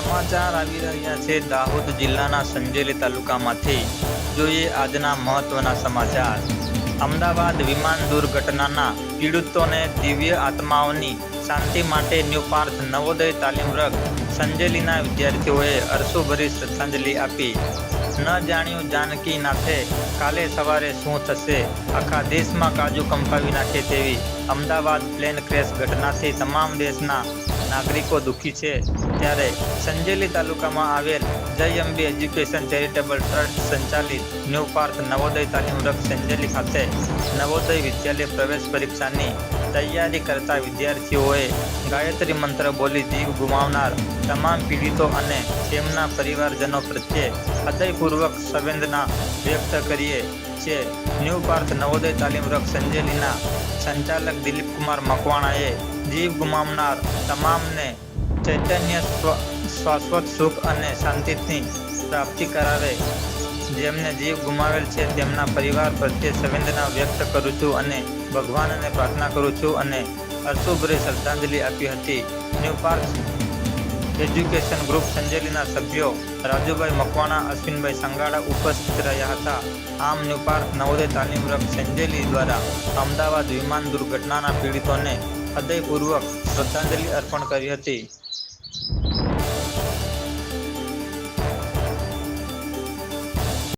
સમાચાર આવી રહ્યા છે દાહોદ જિલ્લાના સંજેલી તાલુકામાંથી. જોઈએ આજના મહત્વના સમાચાર. અમદાવાદ વિમાન દુર્ઘટનાના પીડિતોને દિવ્ય આત્માઓની શાંતિ માટે ન્યૂ પાર્થ નવોદય તાલીમ વર્ગ સંજેલીના વિદ્યાર્થીઓએ અરસોભરી શ્રદ્ધાંજલિ આપી. ન જાણ્યું જાનકી નાથે કાલે સવારે શું થશે? આખા દેશમાં કાજુ કંપાવી નાખે તેવી અમદાવાદ પ્લેન ક્રેશ ઘટનાથી તમામ દેશના નાગરિકો દુઃખી છે. ત્યારે સંજેલી તાલુકામાં આવેલ Jay Ambe education charitable trust સંચાલિત ન્યૂ પાર્થ નવોદય તાલીમ રક્ષ સંજેલી ખાતે નવોદય વિદ્યાલય પ્રવેશ પરીક્ષાની તૈયારી કરતા વિદ્યાર્થીઓએ ગાયત્રી મંત્ર બોલી જીવ ગુમાવનાર તમામ પીડિતો અને તેમના પરિવારજનો પ્રત્યે હૃદયપૂર્વક સંવેદના વ્યક્ત કરીએ. છે. ન્યૂ પાર્થ નવોદય તાલીમ રક્ષ સંજેલીના સંચાલક દિલીપ કુમાર મકવાણાએ જીવ ગુમાવનાર તમામને ચૈતન્ય શાશ્વત સુખ અને શાંતિની પ્રાપ્તિ કરાવે. જેમને જીવ ગુમાવેલ છે, તેમના પરિવાર પ્રત્યે સંવેદના વ્યક્ત કરું છું અને ભગવાનને પ્રાર્થના કરું છું અને અશ્રુભરી શ્રદ્ધાંજલિ આપી હતી. ન્યૂ પાર્ક એજ્યુકેશન ગ્રુપ સંજેલીના સભ્યો રાજુભાઈ મકવાણા, અશ્વિનભાઈ સંગાડા ઉપસ્થિત રહ્યા હતા. આમ ન્યૂ પાર્ક નવોદય તાલીમ રંગ સંજેલી દ્વારા અમદાવાદ વિમાન દુર્ઘટનાના પીડિતોને હૃદયપૂર્વક શ્રદ્ધાંજલિ અર્પણ કરી હતી.